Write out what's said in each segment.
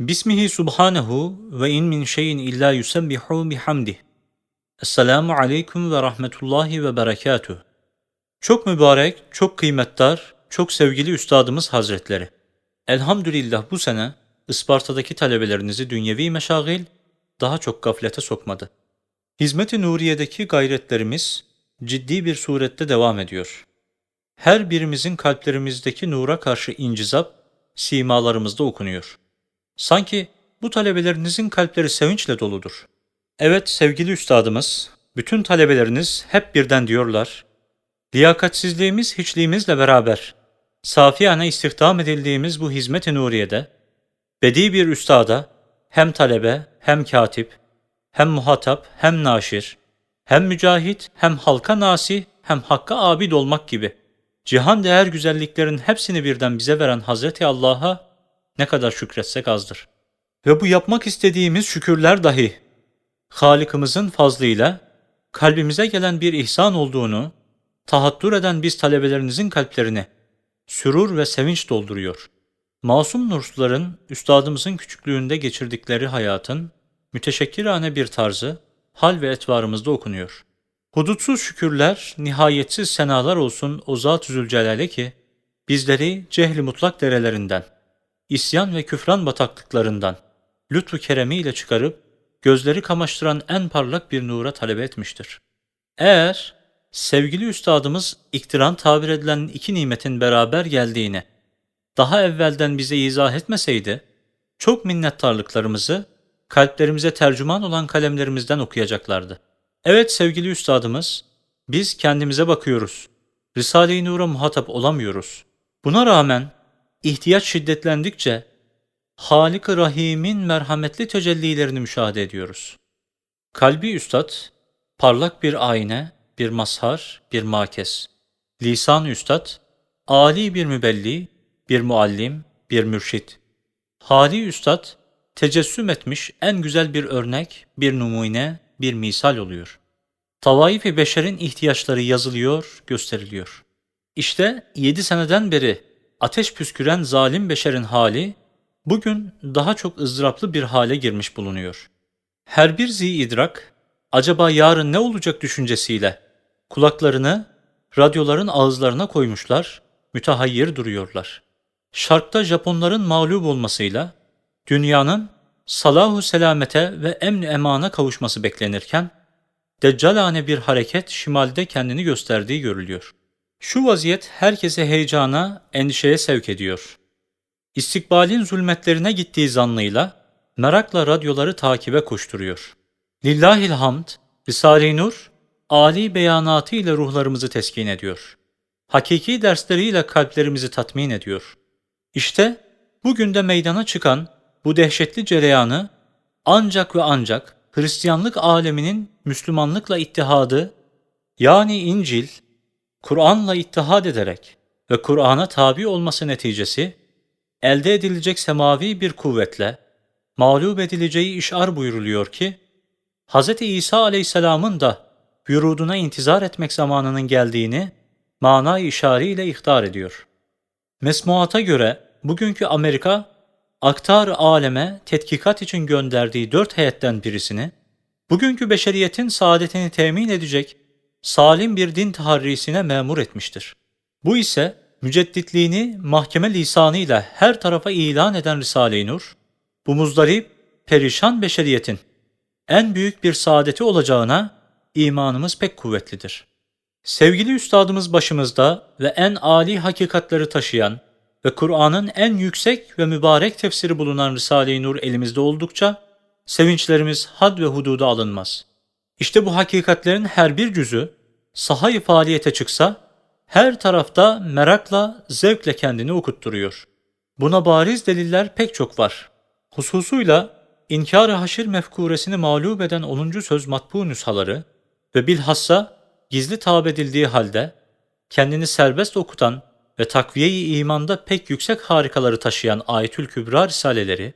Bismihi subhanehu ve in min şeyin illa yusebbihu bihamdih. Esselamu aleyküm ve rahmetullahi ve berekatuh. Çok mübarek, çok kıymetdar, çok sevgili üstadımız hazretleri. Elhamdülillah bu sene Isparta'daki talebelerinizi dünyevi meşagil daha çok gaflete sokmadı. Hizmet-i Nuriye'deki gayretlerimiz ciddi bir surette devam ediyor. Her birimizin kalplerimizdeki nura karşı incizap simalarımızda okunuyor. Sanki bu talebelerinizin kalpleri sevinçle doludur. Evet sevgili üstadımız, bütün talebeleriniz hep birden diyorlar. Liyakatsizliğimiz hiçliğimizle beraber, safiyane istihdam edildiğimiz bu hizmet-i nuriyede, bedi bir üstada, hem talebe, hem katip, hem muhatap, hem naşir, hem mücahit, hem halka nasi, hem hakka abid olmak gibi cihan değer güzelliklerin hepsini birden bize veren Hazreti Allah'a ne kadar şükretsek azdır. Ve bu yapmak istediğimiz şükürler dahi Halikimizin fazlıyla kalbimize gelen bir ihsan olduğunu tahattür eden biz talebelerinizin kalplerini sürur ve sevinç dolduruyor. Masum nursların üstadımızın küçüklüğünde geçirdikleri hayatın müteşekkirane bir tarzı hal ve etvarımızda okunuyor. Hudutsuz şükürler, nihayetsiz senalar olsun o Zat-ı ki bizleri cehli mutlak derelerinden, isyan ve küfran bataklıklarından, lütfu keremiyle çıkarıp gözleri kamaştıran en parlak bir nura talep etmiştir. Eğer sevgili üstadımız iktiran tabir edilen iki nimetin beraber geldiğini daha evvelden bize izah etmeseydi, çok minnettarlıklarımızı kalplerimize tercüman olan kalemlerimizden okuyacaklardı. Evet sevgili üstadımız, biz kendimize bakıyoruz. Risale-i Nur'a muhatap olamıyoruz. Buna rağmen ihtiyaç şiddetlendikçe Halik-i Rahim'in merhametli tecellilerini müşahede ediyoruz. Kalbi üstad, parlak bir ayna, bir mazhar, bir makes. Lisan üstad, âli bir mübelli, bir muallim, bir mürşit. Hali üstad, tecessüm etmiş en güzel bir örnek, bir numune, bir misal oluyor. Tavaif-i beşerin ihtiyaçları yazılıyor, gösteriliyor. İşte yedi seneden beri ateş püsküren zalim beşerin hali, bugün daha çok ızdıraplı bir hale girmiş bulunuyor. Her bir zi idrak, acaba yarın ne olacak düşüncesiyle kulaklarını radyoların ağızlarına koymuşlar, mütehayyir duruyorlar. Şarkta Japonların mağlup olmasıyla dünyanın salahu selamete ve emni emana kavuşması beklenirken, deccalane bir hareket şimalde kendini gösterdiği görülüyor. Şu vaziyet herkese heyecana, endişeye sevk ediyor. İstikbalin zulmetlerine gittiği zannıyla merakla radyoları takibe koşturuyor. Lillahil hamd, Risale-i Nur, âli beyanatı ile ruhlarımızı teskin ediyor. Hakiki dersleriyle kalplerimizi tatmin ediyor. İşte bugün de meydana çıkan bu dehşetli cereyanı ancak ve ancak Hristiyanlık aleminin Müslümanlıkla ittihadı yani İncil, Kur'an'la ittihad ederek ve Kur'an'a tabi olması neticesi elde edilecek semavi bir kuvvetle mağlup edileceği işar buyuruluyor ki Hz. İsa aleyhisselamın da vüruduna intizar etmek zamanının geldiğini mana işariyle ihtar ediyor. Mesmuata göre bugünkü Amerika aktar aleme tetkikat için gönderdiği dört heyetten birisini, bugünkü beşeriyetin saadetini temin edecek salim bir din taharrisine memur etmiştir. Bu ise mücedditliğini mahkeme lisanıyla her tarafa ilan eden Risale-i Nur, bu muzdarip, perişan beşeriyetin en büyük bir saadeti olacağına imanımız pek kuvvetlidir. Sevgili üstadımız başımızda ve en âli hakikatleri taşıyan ve Kur'an'ın en yüksek ve mübarek tefsiri bulunan Risale-i Nur elimizde oldukça sevinçlerimiz had ve hududa alınmaz. İşte bu hakikatlerin her bir cüzü sahayı faaliyete çıksa her tarafta merakla, zevkle kendini okutturuyor. Buna bariz deliller pek çok var. Hususuyla İnkar-ı Haşir mefkuresini mağlup eden 10. söz matbu nüshaları ve bilhassa gizli tab edildiği halde kendini serbest okutan ve takviye-i imanda pek yüksek harikaları taşıyan Ayetül Kübra risaleleri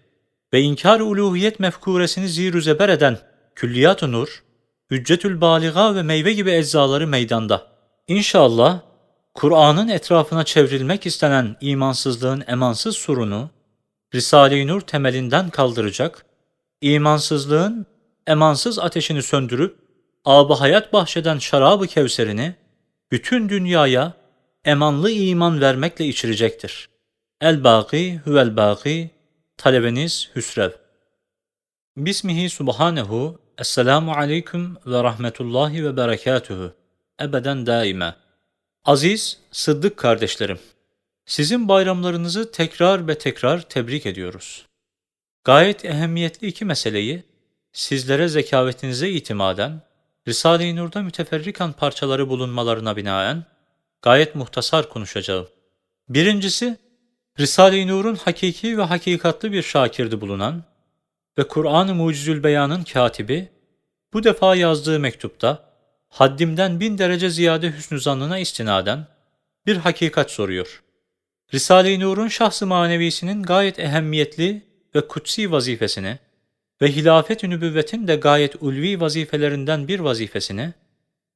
ve inkar-ı uluhiyet mefkuresini zir zeber eden Külliyat-ı Nur, Hüccetül Baliga ve meyve gibi eczaları meydanda. İnşallah Kur'an'ın etrafına çevrilmek istenen imansızlığın emansız surunu Risale-i Nur temelinden kaldıracak, imansızlığın emansız ateşini söndürüp, ab hayat bahşeden şarabı kevserini, bütün dünyaya emanlı iman vermekle içirecektir. El-Bâki huvel-Bâki, talebeniz Hüsrev. Bismihi subhanehu, Esselamu aleyküm ve rahmetullahi ve berekatuhu. Ebeden daime. Aziz, sıddık kardeşlerim, sizin bayramlarınızı tekrar ve tekrar tebrik ediyoruz. Gayet ehemmiyetli iki meseleyi sizlere zekavetinize itimaden, Risale-i Nur'da müteferrikan parçaları bulunmalarına binaen gayet muhtasar konuşacağım. Birincisi, Risale-i Nur'un hakiki ve hakikatlı bir şakirdi bulunan ve Kur'an-ı Mucizül Beyan'ın katibi, bu defa yazdığı mektupta, haddimden bin derece ziyade hüsnü zannına istinaden bir hakikat soruyor. Risale-i Nur'un şahsı manevisinin gayet ehemmiyetli ve kutsi vazifesini ve hilafet-i nübüvvetin de gayet ulvi vazifelerinden bir vazifesini,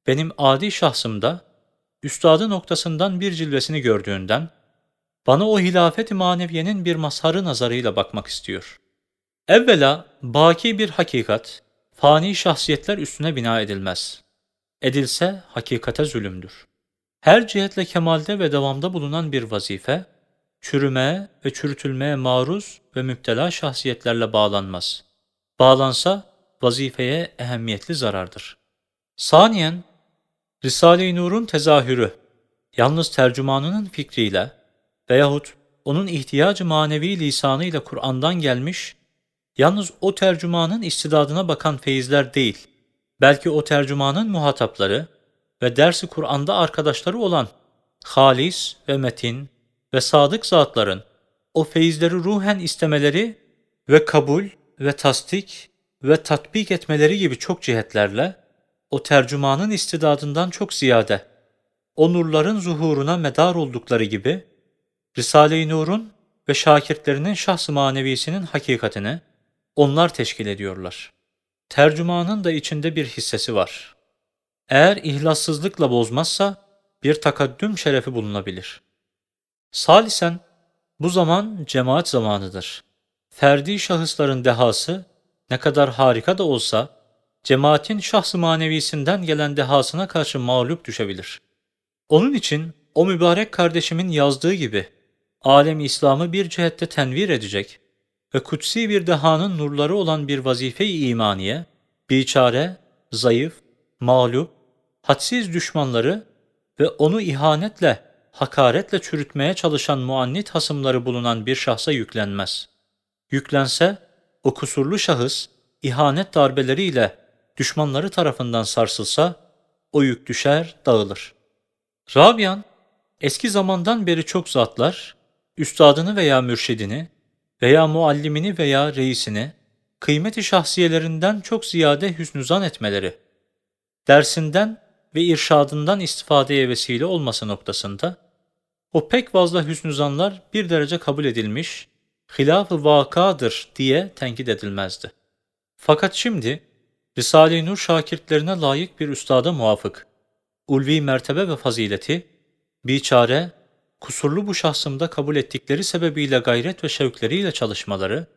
benim adi şahsımda, üstadı noktasından bir cilvesini gördüğünden, bana o hilafet-i maneviyenin bir mazharı nazarıyla bakmak istiyor. Evvela, baki bir hakikat, fani şahsiyetler üstüne bina edilmez. Edilse hakikate zulümdür. Her cihetle kemalde ve devamda bulunan bir vazife, çürümeye ve çürütülmeye maruz ve müptela şahsiyetlerle bağlanmaz. Bağlansa vazifeye ehemmiyetli zarardır. Saniyen, Risale-i Nur'un tezahürü, yalnız tercümanının fikriyle veyahut onun ihtiyacı manevi lisanıyla Kur'an'dan gelmiş, yalnız o tercümanın istidadına bakan feyizler değil, belki o tercümanın muhatapları ve dersi Kur'an'da arkadaşları olan halis ve metin ve sadık zatların o feyizleri ruhen istemeleri ve kabul ve tasdik ve tatbik etmeleri gibi çok cihetlerle o tercümanın istidadından çok ziyade o nurların zuhuruna medar oldukları gibi Risale-i Nur'un ve şakirtlerinin şahs-ı manevisinin hakikatini onlar teşkil ediyorlar. Tercümanın da içinde bir hissesi var. Eğer ihlassızlıkla bozmazsa bir takaddüm şerefi bulunabilir. Salisen, bu zaman cemaat zamanıdır. Ferdi şahısların dehası ne kadar harika da olsa, cemaatin şahs-ı manevisinden gelen dehasına karşı mağlup düşebilir. Onun için o mübarek kardeşimin yazdığı gibi, alem İslam'ı bir cihette tenvir edecek ve kutsi bir dehanın nurları olan bir vazife-i imaniye, biçare, zayıf, mağlup, hadsiz düşmanları ve onu ihanetle, hakaretle çürütmeye çalışan muannit hasımları bulunan bir şahsa yüklenmez. Yüklense, o kusurlu şahıs, ihanet darbeleriyle düşmanları tarafından sarsılsa, o yük düşer, dağılır. Rabian, eski zamandan beri çok zatlar, üstadını veya mürşidini veya muallimini veya reisini, kıymeti şahsiyelerinden çok ziyade hüsnüzan etmeleri, dersinden ve irşadından istifadeye vesile olması noktasında, o pek fazla hüsnüzanlar bir derece kabul edilmiş, hilaf-ı vakadır diye tenkit edilmezdi. Fakat şimdi, Risale-i Nur şakirtlerine layık bir üstada muvafık, ulvi mertebe ve fazileti, biçare, kusurlu bu şahsımda kabul ettikleri sebebiyle gayret ve şevkleriyle çalışmaları,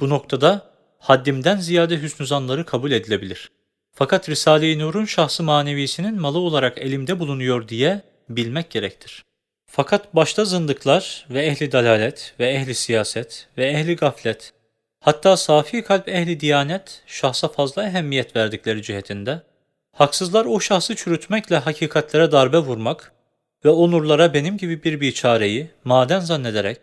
bu noktada haddimden ziyade hüsnüzanları kabul edilebilir. Fakat Risale-i Nur'un şahsı manevisinin malı olarak elimde bulunuyor diye bilmek gerektir. Fakat başta zındıklar ve ehli dalalet ve ehli siyaset ve ehli gaflet, hatta safi kalp ehli diyanet şahsa fazla ehemmiyet verdikleri cihetinde, haksızlar o şahsı çürütmekle hakikatlere darbe vurmak ve onurlara benim gibi bir biçareyi maden zannederek,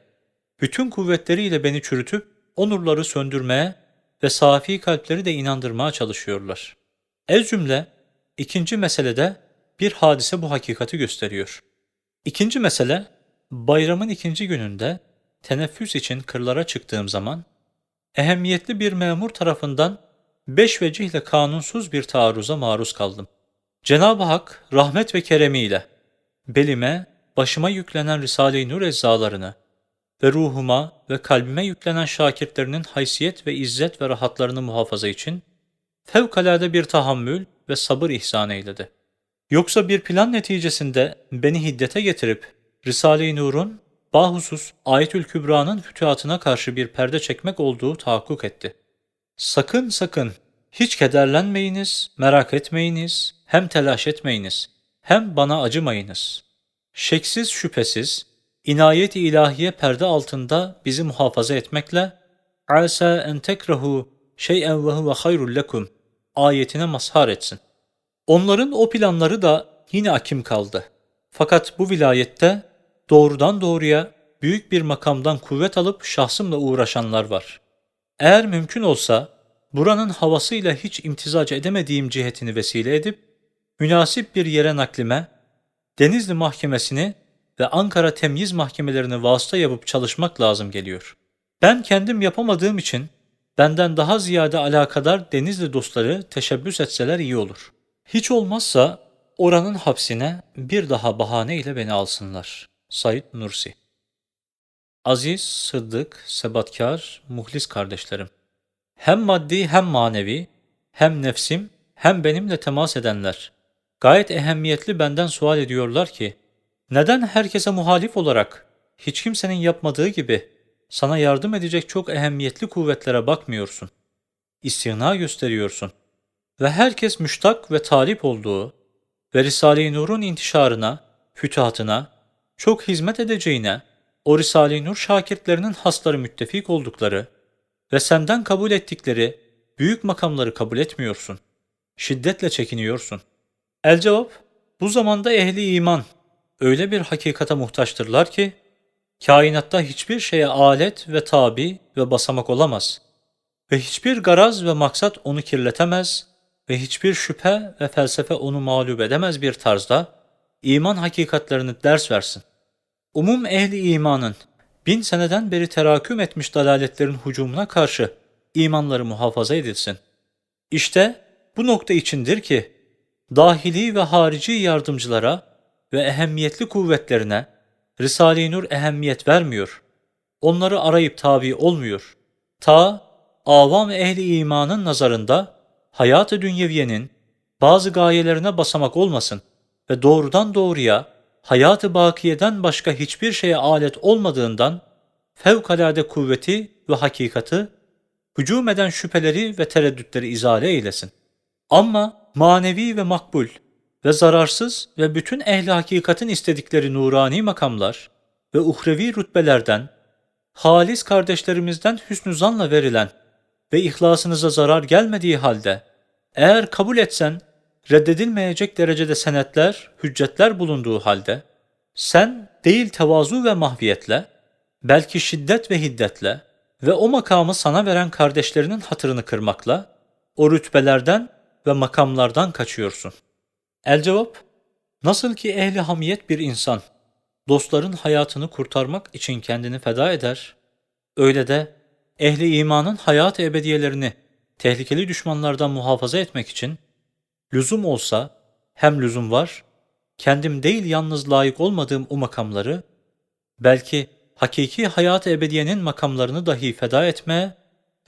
bütün kuvvetleriyle beni çürütüp onurları söndürmeye ve safi kalpleri de inandırmaya çalışıyorlar. Ez cümle, ikinci meselede bir hadise bu hakikati gösteriyor. İkinci mesele, bayramın ikinci gününde teneffüs için kırlara çıktığım zaman, ehemmiyetli bir memur tarafından beş vecihle kanunsuz bir taarruza maruz kaldım. Cenab-ı Hak rahmet ve keremiyle belime, başıma yüklenen Risale-i Nur eczalarını ve ruhuma ve kalbime yüklenen şakirtlerinin haysiyet ve izzet ve rahatlarını muhafaza için fevkalade bir tahammül ve sabır ihsan eyledi. Yoksa bir plan neticesinde beni hiddete getirip Risale-i Nur'un bahusus Ayetül Kübra'nın fütühatına karşı bir perde çekmek olduğu tahakkuk etti. Sakın sakın hiç kederlenmeyiniz, merak etmeyiniz, hem telaş etmeyiniz, hem bana acımayınız. Şeksiz şüphesiz, inayet-i ilahiye perde altında bizi muhafaza etmekle, asa en tekrahu şey'en ve huve hayrul lekum ayetine mazhar etsin. Onların o planları da yine akim kaldı. Fakat bu vilayette doğrudan doğruya büyük bir makamdan kuvvet alıp şahsımla uğraşanlar var. Eğer mümkün olsa buranın havasıyla hiç imtizac edemediğim cihetini vesile edip münasip bir yere naklime, Denizli Mahkemesini ve Ankara Temyiz Mahkemelerini vasıta yapıp çalışmak lazım geliyor. Ben kendim yapamadığım için benden daha ziyade alakadar Denizli dostları teşebbüs etseler iyi olur. Hiç olmazsa oranın hapsine bir daha bahane ile beni alsınlar. Said Nursi Aziz, sıddık, sebatkar, muhlis kardeşlerim. Hem maddi hem manevi, hem nefsim, hem benimle temas edenler. Gayet ehemmiyetli benden sual ediyorlar ki, neden herkese muhalif olarak, hiç kimsenin yapmadığı gibi, sana yardım edecek çok ehemmiyetli kuvvetlere bakmıyorsun? İstina gösteriyorsun. Ve herkes müştak ve talip olduğu ve Risale-i Nur'un intişarına, fütuhatına, çok hizmet edeceğine, o Risale-i Nur şakirtlerinin hasları müttefik oldukları ve senden kabul ettikleri büyük makamları kabul etmiyorsun. Şiddetle çekiniyorsun. El cevap, bu zamanda ehli iman öyle bir hakikate muhtaçtırlar ki, kainatta hiçbir şeye alet ve tabi ve basamak olamaz. Ve hiçbir garaz ve maksat onu kirletemez ve hiçbir şüphe ve felsefe onu mağlup edemez bir tarzda iman hakikatlerini ders versin. Umum ehli imanın bin seneden beri teraküm etmiş dalaletlerin hücumuna karşı imanları muhafaza edilsin. İşte bu nokta içindir ki dahili ve harici yardımcılara ve ehemmiyetli kuvvetlerine Risale-i Nur ehemmiyet vermiyor. Onları arayıp tabi olmuyor. Ta avam ehli imanın nazarında hayat-ı dünyeviyenin bazı gayelerine basamak olmasın ve doğrudan doğruya hayat-ı bakiyeden başka hiçbir şeye alet olmadığından fevkalade kuvveti ve hakikati hücum eden şüpheleri ve tereddütleri izale eylesin. Ama manevi ve makbul ve zararsız ve bütün ehli hakikatin istedikleri nurani makamlar ve uhrevi rütbelerden, halis kardeşlerimizden hüsnü zanla verilen ve ihlasınıza zarar gelmediği halde, eğer kabul etsen, reddedilmeyecek derecede senetler, hüccetler bulunduğu halde, sen değil tevazu ve mahviyetle, belki şiddet ve hiddetle ve o makamı sana veren kardeşlerinin hatırını kırmakla, o rütbelerden ve makamlardan kaçıyorsun. El cevap, nasıl ki ehli hamiyet bir insan, dostların hayatını kurtarmak için kendini feda eder, öyle de ehli imanın hayat ebediyelerini tehlikeli düşmanlardan muhafaza etmek için lüzum olsa hem lüzum var, kendim değil yalnız layık olmadığım o makamları, belki hakiki hayat ebediyenin makamlarını dahi feda etmeye,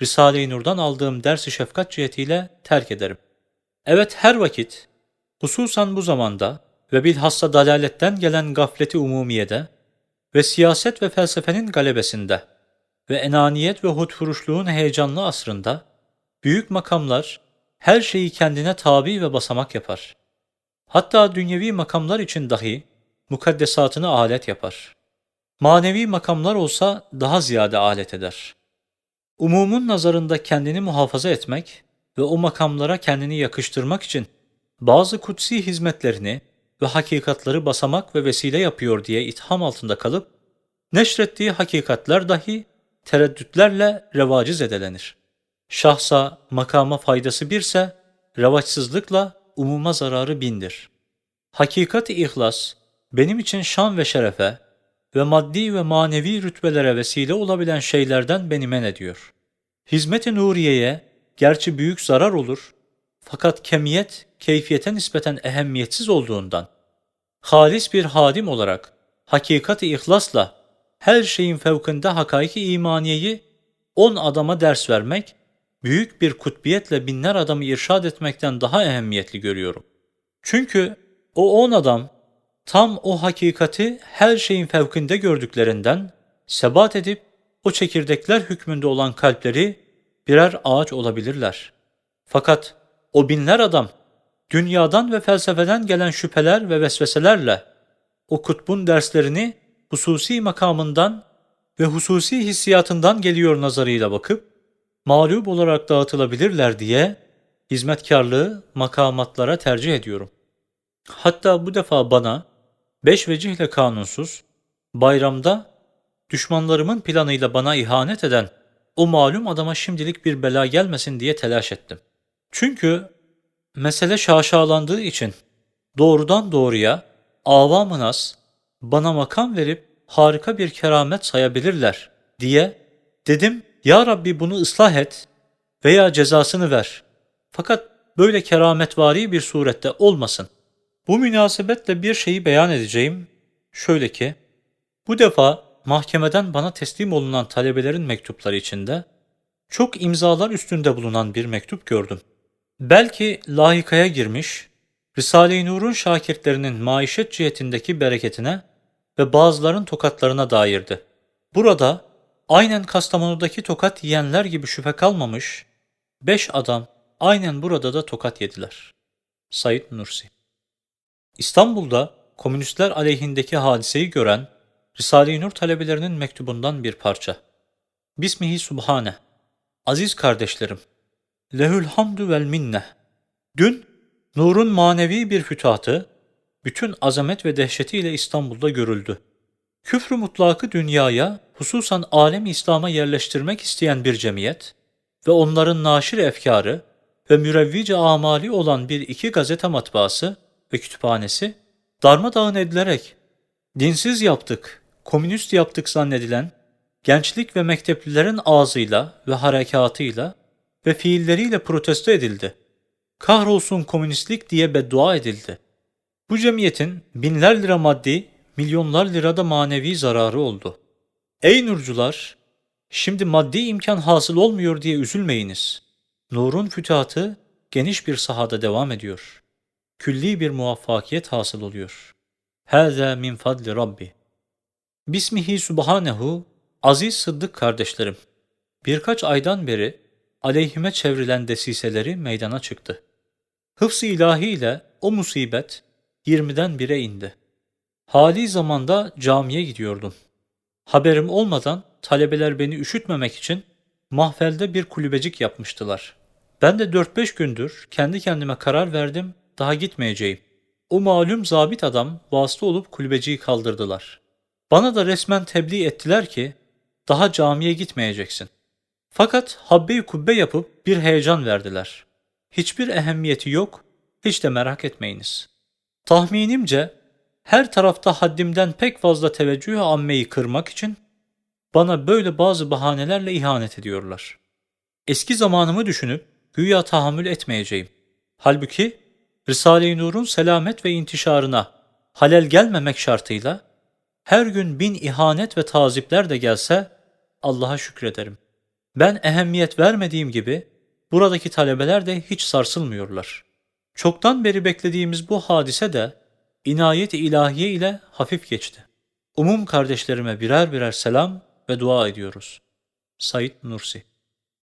Risale-i Nur'dan aldığım dersi şefkat cihetiyle terk ederim. Evet her vakit, hususan bu zamanda ve bilhassa dalaletten gelen gafleti umumiyede ve siyaset ve felsefenin galebesinde ve enaniyet ve hutfuruşluğun heyecanlı asrında, büyük makamlar her şeyi kendine tabi ve basamak yapar. Hatta dünyevi makamlar için dahi mukaddesatını alet yapar. Manevi makamlar olsa daha ziyade alet eder. Umumun nazarında kendini muhafaza etmek ve o makamlara kendini yakıştırmak için bazı kutsi hizmetlerini ve hakikatları basamak ve vesile yapıyor diye itham altında kalıp, neşrettiği hakikatler dahi tereddütlerle revacı zedelenir. Şahsa, makama faydası birse, revaçsızlıkla umuma zararı bindir. Hakikat-i ihlas, benim için şan ve şerefe ve maddi ve manevi rütbelere vesile olabilen şeylerden beni men ediyor. Hizmet-i Nuriye'ye gerçi büyük zarar olur, fakat kemiyet, keyfiyete nispeten ehemmiyetsiz olduğundan, halis bir hadim olarak, hakikat-i ihlasla, her şeyin fevkinde hakaiki imaniyeyi on adama ders vermek, büyük bir kutbiyetle binler adamı irşad etmekten daha ehemmiyetli görüyorum. Çünkü o on adam tam o hakikati her şeyin fevkinde gördüklerinden sebat edip o çekirdekler hükmünde olan kalpleri birer ağaç olabilirler. Fakat o binler adam dünyadan ve felsefeden gelen şüpheler ve vesveselerle o kutbun derslerini hususi makamından ve hususi hissiyatından geliyor nazarıyla bakıp mağlup olarak dağıtılabilirler diye hizmetkarlığı makamatlara tercih ediyorum. Hatta bu defa bana beş vecihle kanunsuz, bayramda düşmanlarımın planıyla bana ihanet eden o malum adama şimdilik bir bela gelmesin diye telaş ettim. Çünkü mesele şaşalandığı için doğrudan doğruya avam-ı nas bana makam verip harika bir keramet sayabilirler diye dedim ya Rabbi bunu ıslah et veya cezasını ver. Fakat böyle kerametvari bir surette olmasın. Bu münasebetle bir şeyi beyan edeceğim. Şöyle ki, bu defa mahkemeden bana teslim olunan talebelerin mektupları içinde çok imzalar üstünde bulunan bir mektup gördüm. Belki lahikaya girmiş, Risale-i Nur'un şakirtlerinin maişet cihetindeki bereketine ve bazıların tokatlarına dairdi. Burada aynen Kastamonu'daki tokat yiyenler gibi şüphe kalmamış, beş adam aynen burada da tokat yediler. Said Nursi İstanbul'da komünistler aleyhindeki hadiseyi gören Risale-i Nur talebelerinin mektubundan bir parça. Bismihi Subhane Aziz kardeşlerim, lehül hamdü vel minne. Dün Nur'un manevi bir fütuhatı, bütün azamet ve dehşetiyle İstanbul'da görüldü. Küfrü mutlakı dünyaya, hususan alem İslam'a yerleştirmek isteyen bir cemiyet ve onların naşir efkarı ve mürevvice amali olan bir iki gazete matbaası ve kütüphanesi darmadağın edilerek dinsiz yaptık, komünist yaptık zannedilen gençlik ve mekteplilerin ağzıyla ve harekatıyla ve fiilleriyle protesto edildi. Kahrolsun komünistlik diye beddua edildi. Bu cemiyetin binler lira maddi, milyonlar lirada manevi zararı oldu. Ey nurcular! Şimdi maddi imkan hasıl olmuyor diye üzülmeyiniz. Nur'un fütuhatı geniş bir sahada devam ediyor. Külli bir muvaffakiyet hasıl oluyor. Hâzâ min fadli Rabbi. Bismihi Subhanehu, aziz sıddık kardeşlerim. Birkaç aydan beri aleyhime çevrilen desiseleri meydana çıktı. Hıfz-ı ilahiyle o musibet 20'den 1'e indi. Hali zamanda camiye gidiyordum. Haberim olmadan talebeler beni üşütmemek için mahfelde bir kulübecik yapmıştılar. Ben de 4-5 gündür kendi kendime karar verdim, daha gitmeyeceğim. O malum zabit adam vasıta olup kulübeciyi kaldırdılar. Bana da resmen tebliğ ettiler ki, daha camiye gitmeyeceksin. Fakat habbe kubbe yapıp bir heyecan verdiler. Hiçbir ehemmiyeti yok, hiç de merak etmeyiniz. Tahminimce her tarafta haddimden pek fazla teveccüh ammeyi kırmak için bana böyle bazı bahanelerle ihanet ediyorlar. Eski zamanımı düşünüp güya tahammül etmeyeceğim. Halbuki Risale-i Nur'un selamet ve intişarına halel gelmemek şartıyla her gün bin ihanet ve tazipler de gelse Allah'a şükrederim. Ben ehemmiyet vermediğim gibi buradaki talebeler de hiç sarsılmıyorlar. Çoktan beri beklediğimiz bu hadise de inayet-i ilahiye ile hafif geçti. Umum kardeşlerime birer birer selam ve dua ediyoruz. Said Nursi